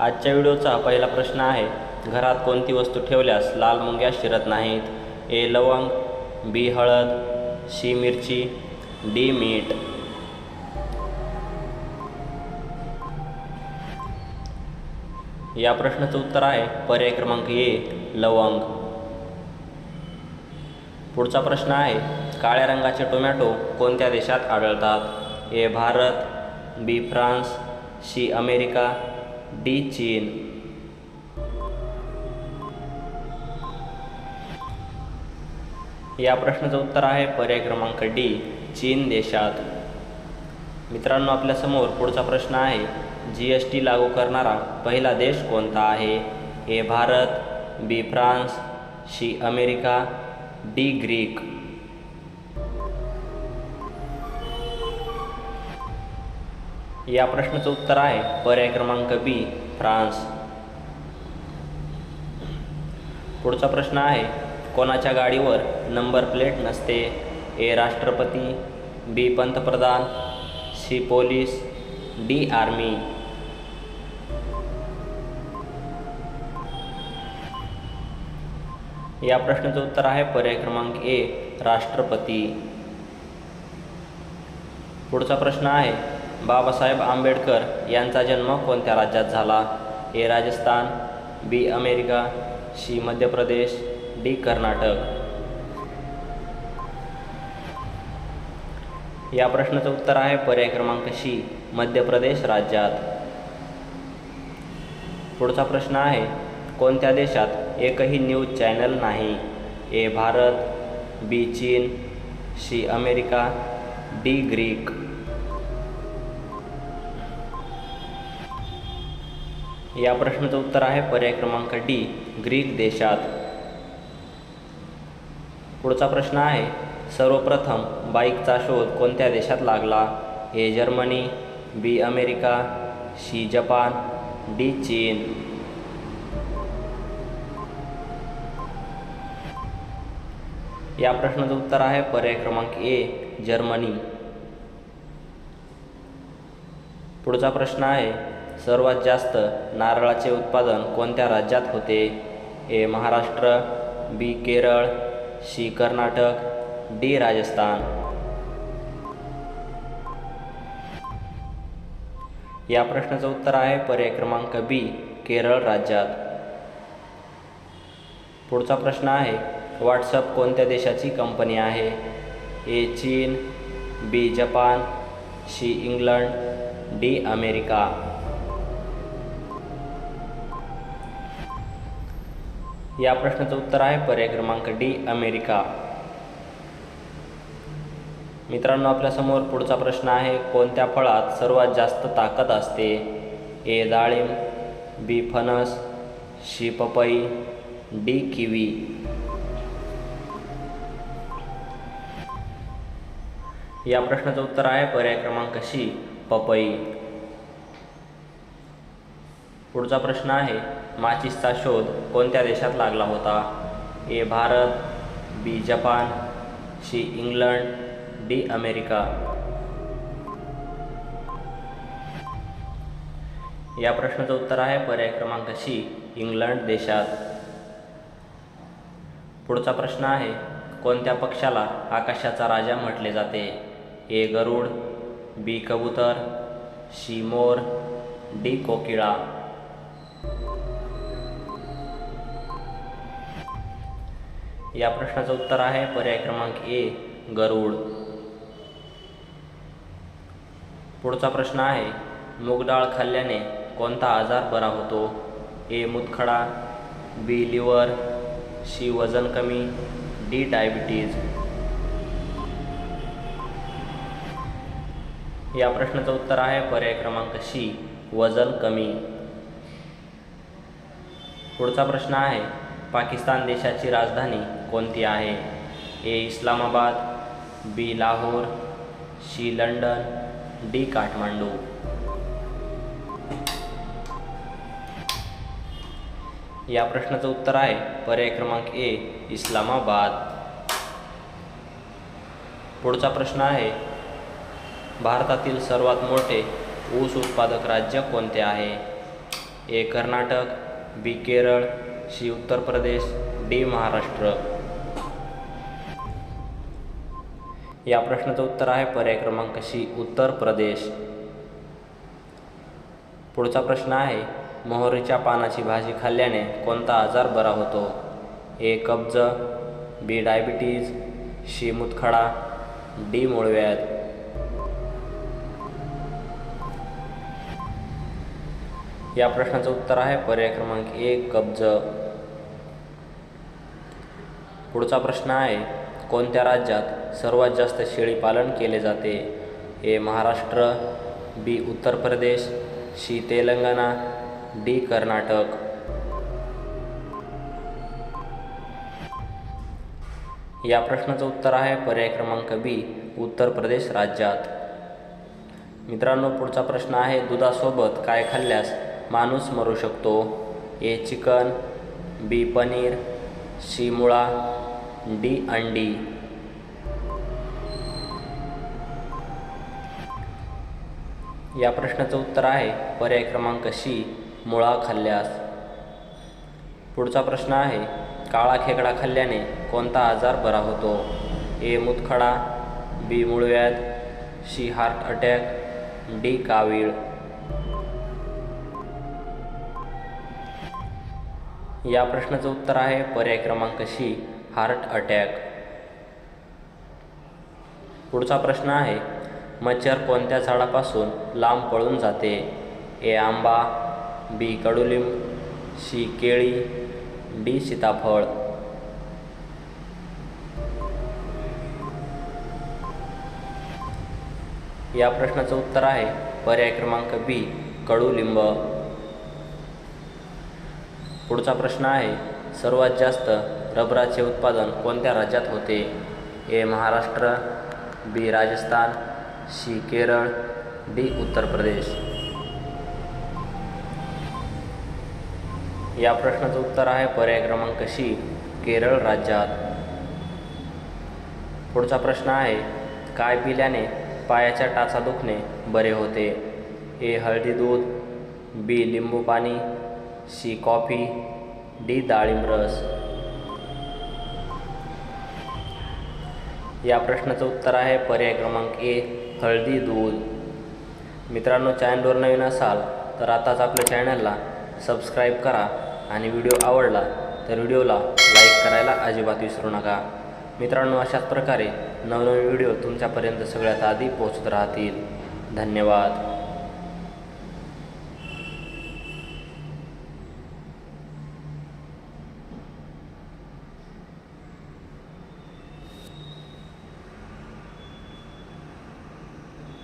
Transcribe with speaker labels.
Speaker 1: आजच्या व्हिडिओचा पहिला प्रश्न आहे घरात कोणती वस्तू ठेवल्यास लाल मुंग्या शिरत नाहीत? ए लवंग बी हळद सी मिरची डी मीठ. या प्रश्नाचं उत्तर आहे पर्याय क्रमांक ए लवंग. पुढचा प्रश्न आहे काळ्या रंगाचे टोमॅटो कोणत्या देशात आढळतात? A Bharat B France C America D चीन. या प्रश्नाचं उत्तर आहे पर्याय क्रमांक डी चीन देशात. मित्रांनो आपल्यासमोर पुढचा प्रश्न आहे जी एस टी लागू करणारा पहिला देश कोणता आहे? A Bharat B France C America D Greek. या प्रश्नाचं उत्तर आहे. पर्याय क्रमांक बी फ्रान्स. पुढचा प्रश्न आहे कोणाच्या गाडीवर नंबर प्लेट नसते? ए राष्ट्रपती बी पंतप्रधान सी पोलीस डी आर्मी. या प्रश्नाचं उत्तर आहे पर्याय क्रमांक ए राष्ट्रपती. पुढचा प्रश्न आहे बाबासाहेब आंबेडकर यांचा जन्म कोणत्या राज्यात झाला? A Rajasthan B America C Madhya Pradesh D Karnataka. या प्रश्नाचं उत्तर आहे पर्याय क्रमांक सी मध्य प्रदेश राज्यात. पुढचा प्रश्न आहे कोणत्या देशात एकही न्यूज चॅनल नाही? ए भारत बी चीन सी अमेरिका डी ग्रीक. या प्रश्नाचं उत्तर आहे पर्याय क्रमांक डी ग्रीक देशात. पुढचा प्रश्न आहे सर्वप्रथम बाईकचा शोध कोणत्या देशात लागला? A Germany B America C Japan D चीन. या प्रश्नाचं उत्तर आहे पर्याय क्रमांक ए जर्मनी. पुढचा प्रश्न आहे सर्वात जास्त नारळाचे उत्पादन कोणत्या राज्यात होते? A Maharashtra B Kerala C Karnataka D Rajasthan. या प्रश्नाचं उत्तर आहे पर्याय क्रमांक बी केरळ राज्यात. पुढचा प्रश्न आहे व्हॉट्सअप कोणत्या देशाची कंपनी आहे? ए चीन B Japan C England D America. या प्रश्नाचं उत्तर आहे पर्याय क्रमांक डी अमेरिका. मित्रांनो आपल्यासमोर पुढचा प्रश्न आहे कोणत्या फळात सर्वात जास्त ताकद असते? ए डाळिंब बी फणस शी पपई डी किवी. या प्रश्नाचं उत्तर आहे पर्याय क्रमांक शी पपई. पुढचा प्रश्न आहे माचिसचा शोध कोणत्या देशात लागला होता? A Bharat B Japan C England D America. या प्रश्नाचं उत्तर आहे पर्याय क्रमांक सी इंग्लंड देशात. पुढचा प्रश्न आहे कोणत्या पक्षाला आकाशाचा राजा म्हटले जाते? ए गरुड बी कबूतर सी मोर डी कोकिळा. या प्रश्नाचं उत्तर आहे. पर्याय क्रमांक ए गरुड. पुढचा प्रश्न आहे मूग डाळ खाल्ल्याने कोणता आजार बरा होतो? ए मुतखडा बी लिव्हर सी वजन कमी डी डायबिटीज. या प्रश्नाचं उत्तर आहे पर्याय क्रमांक सी वजन कमी. पुढचा प्रश्न आहे पाकिस्तान देशाची राजधानी कोणती आहे? A Islamabad B Lahore C London D Kathmandu. या प्रश्नाचं उत्तर आहे पर्याय क्रमांक ए इस्लामाबाद. पुढचा प्रश्न आहे भारतातील सर्वात मोठे ऊस उत्पादक राज्य कोणते आहे? A Karnataka B Kerala C Uttar Pradesh D Maharashtra. या प्रश्नाचं उत्तर आहे पर्याय क्रमांक सी उत्तर प्रदेश. पुढचा प्रश्न आहे मोहरीच्या पानाची भाजी खाल्ल्याने कोणता आजार बरा होतो? ए कब्ज बी डायबिटीज सी मुतखडा डी मुळव्याध. या प्रश्नाचं उत्तर आहे पर्याय क्रमांक एक कब्ज. पुढचा प्रश्न आहे कोणत्या राज्यात सर्वात जास्त शेळीपालन केले जाते. A Maharashtra B Uttar Pradesh C Telangana D Karnataka. या प्रश्नाचं उत्तर आहे पर्याय क्रमांक बी उत्तर प्रदेश राज्यात. मित्रांनो पुढचा प्रश्न आहे दुधासोबत काय खाल्ल्यास माणूस मरू शकतो? A chicken B paneer C Mula D अंडी. या प्रश्नाचं उत्तर आहे. पर्याय क्रमांक सी मुळा खाल्ल्यास. पुढचा प्रश्न आहे काळा खेकडा खाल्ल्याने कोणता आजार बरा होतो? ए मुतखडा बी मुळव्याध सी हार्ट अटॅक डी कावीळ. या प्रश्नाचं उत्तर आहे पर्याय क्रमांक सी हार्ट अटॅक. पुढचा प्रश्न आहे मच्छर कोणत्या झाडापासून लांब पळून जाते? ए आंबा बी कडुलिंब सी केळी डी सीताफळ. या प्रश्नाचं उत्तर आहे पर्याय क्रमांक बी कडुलिंब. पुढचा प्रश्न आहे सर्वात जास्त रबराचे उत्पादन कोणत्या राज्यात होते? A Maharashtra B Rajasthan C Kerala D Uttar Pradesh. या प्रश्नाचं उत्तर आहे पर्याय क्रमांक सी केरळ राज्यात. पुढचा प्रश्न आहे काय पिल्याने पायाच्या टाचा दुखणे बरे होते? ए हळदी दूध बी लिंबू पाणी सी कॉफी डी डाळिंब रस. या प्रश्नाचं उत्तर आहे पर्याय क्रमांक ए हळदी दूध. मित्रांनो चॅनलवर नवीन असाल तर आताच आपल्या चॅनलला सबस्क्राईब करा आणि व्हिडिओ आवडला तर व्हिडिओला लाईक करायला अजिबात विसरू नका. मित्रांनो अशाच प्रकारे नवनवीन व्हिडिओ तुमच्यापर्यंत सगळ्यात आधी पोहोचत राहतील. धन्यवाद.